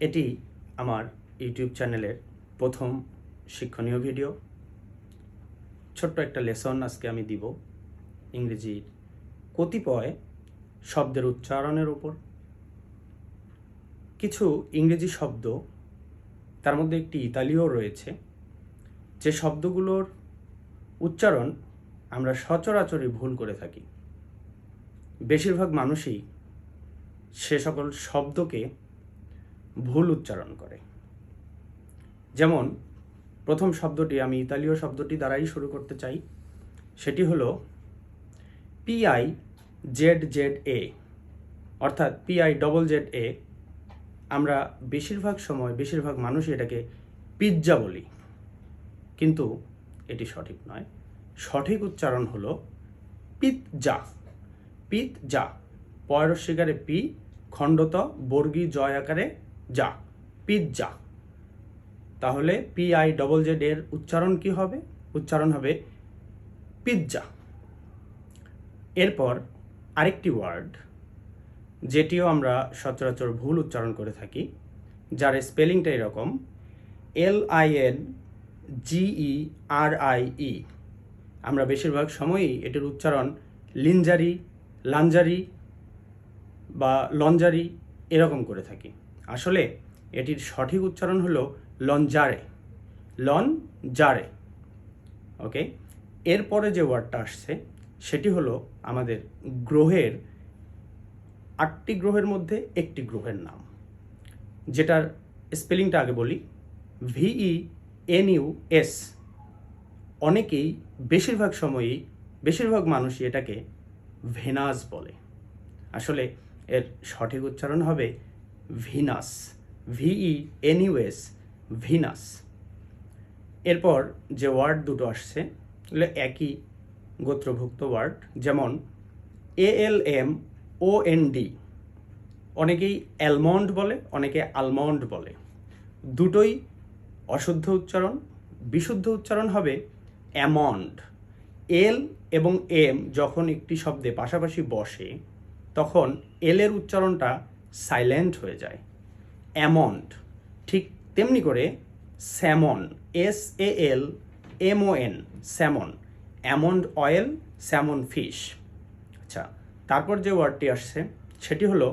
এটি আমার ইউটিউব চ্যানেলের প্রথম শিক্ষণীয় ভিডিও। ছোট্ট একটা লেসন আজকে আমি দিব ইংরেজির কতিপয় শব্দের উচ্চারণের উপর। কিছু ইংরেজি শব্দ, তার মধ্যে একটি ইতালীয় রয়েছে। যে শব্দগুলোর উচ্চারণ আমরা সচরাচরই ভুল করে থাকি। বেশিরভাগ মানুষই সে সকল শব্দকে ভুল উচ্চারণ করে। যেমন, প্রথম শব্দটি, আমি ইতালীয় শব্দটি দ্বারাই শুরু করতে চাই। সেটি হলো পিআই জেড জেড এ অর্থাৎ পিআই ডবল জেড এ আমরা বেশিরভাগ সময়, বেশিরভাগ মানুষই এটাকে পিৎজা বলি। কিন্তু এটি সঠিক নয়। সঠিক উচ্চারণ হলো পিৎজা। পিৎজা পয়রস্বীকারে পি, খণ্ডত, বর্গী জয় আকারে যা পিৎজা তাহলে পি আই ডবল জেড এর উচ্চারণ কি হবে? উচ্চারণ হবে পিৎজা এরপর আরেকটি ওয়ার্ড, যেটিও আমরা সচরাচর ভুল উচ্চারণ করে থাকি, যার স্পেলিংটা এরকম L I N G E R I E আমরা বেশিরভাগ সময়ই এটির উচ্চারণ লিনজারি লাঞ্জারি বা লঞ্জারি এরকম করে থাকি। আসলে এটির সঠিক উচ্চারণ হলো লঞ্জারে লন জারে ওকে? এরপরে যে ওয়ার্ডটা আসছে, সেটি হলো আমাদের গ্রহের আটটি গ্রহের মধ্যে একটি গ্রহের নাম। যেটার স্পেলিংটা আগে বলি ভিই এন ইউ এস অনেকেই বেশিরভাগ সময়ই, বেশিরভাগ মানুষই এটাকে ভেনাস বলে। আসলে এর সঠিক উচ্চারণ হবে Venus V E N U Venus. এরপর যে ওয়ার্ড দুটো আসছে, এগুলো একই গোত্রভুক্ত ওয়ার্ড, যেমন A L M O N D অনেকেই অ্যালমন্ড বলে, অনেকে আলমন্ড বলে। দুটোই অশুদ্ধ উচ্চারণ, বিশুদ্ধ উচ্চারণ হবে অ্যামন্ড এল এবং এম যখন একটি শব্দে পাশাপাশি বসে, তখন এলের উচ্চারণটা সাইলেন্ট হয়ে যায়। অ্যামন্ড ঠিক তেমনি করে salmon S A L M O N salmon almond oil salmon fish আচ্ছা তারপর যে ওয়ার্ডটি আসছে, সেটি হলো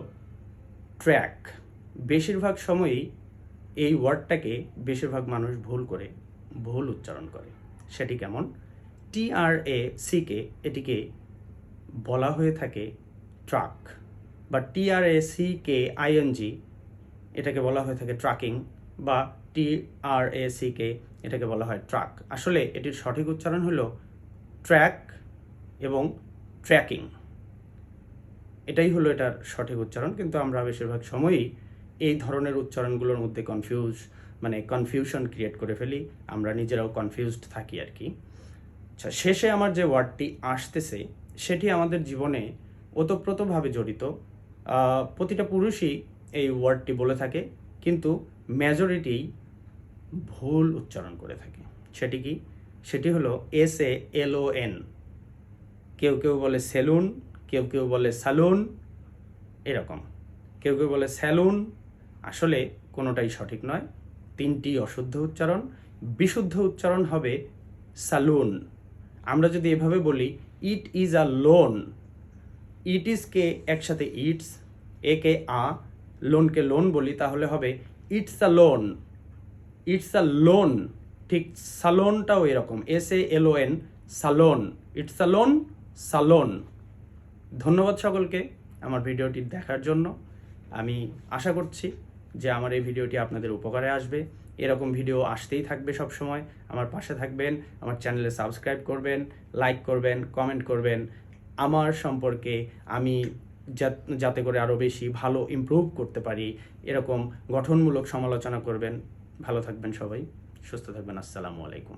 ট্র্যাক বেশিরভাগ সময়ই এই ওয়ার্ডটাকে বেশিরভাগ মানুষ ভুল করে, ভুল উচ্চারণ করে। সেটি কেমন? টি আর এ সিকে এটিকে বলা হয়ে থাকে ট্রাক বা টি আর এ সি কে আইএনজি এটাকে বলা হয়ে থাকে ট্রাকিং বা টি আর এ সি কে এটাকে বলা হয় ট্রাক আসলে এটির সঠিক উচ্চারণ হলো ট্র্যাক এবং ট্র্যাকিং এটাই হলো এটার সঠিক উচ্চারণ, কিন্তু আমরা বেশিরভাগ সময়ই এই ধরনের উচ্চারণগুলোর মধ্যে কনফিউজ মানে কনফিউশন ক্রিয়েট করে ফেলি, আমরা নিজেরাও কনফিউজড থাকি আর কি। আচ্ছা শেষে আমার যে ওয়ার্ডটি আসতেছে, সেটি আমাদের জীবনে ওতপ্রোতভাবে জড়িত প্রতিটা পুরুষই এই ওয়ার্ডটি বলে থাকে, কিন্তু মেজরিটি ভুল উচ্চারণ করে থাকে। সেটি কি? সেটি হলো S A L O N কেউ কেউ বলে সেলুন কেউ কেউ বলে সালুন এরকম। কেউ কেউ বলে স্যালুন আসলে কোনোটাই সঠিক নয়। তিনটি অশুদ্ধ উচ্চারণ। বিশুদ্ধ উচ্চারণ হবে সালুন আমরা যদি এভাবে বলি it is a loan it is কে একসাথে it's A K a লোনকে loan বলি, তাহলে হবে it's a loan it's a loan ঠিক সালোনটাও এরকম S A L O N salon it's a loan salon ধন্যবাদ সকলকে আমার ভিডিওটি দেখার জন্য। আমি আশা করছি যে আমার এই ভিডিওটি আপনাদের উপকারে আসবে। এরকম ভিডিও আসতেই থাকবে সব সময় আমার পাশে থাকবেন, আমার চ্যানেলে সাবস্ক্রাইব করবেন, লাইক করবেন, কমেন্ট করবেন। আমার সম্পর্কে আমি যাতে করে আরও বেশি ভালো ইম্প্রুভ করতে পারি, এরকম গঠনমূলক সমালোচনা করবেন। ভালো থাকবেন সবাই। সুস্থ থাকবেন। আসসালামু আলাইকুম।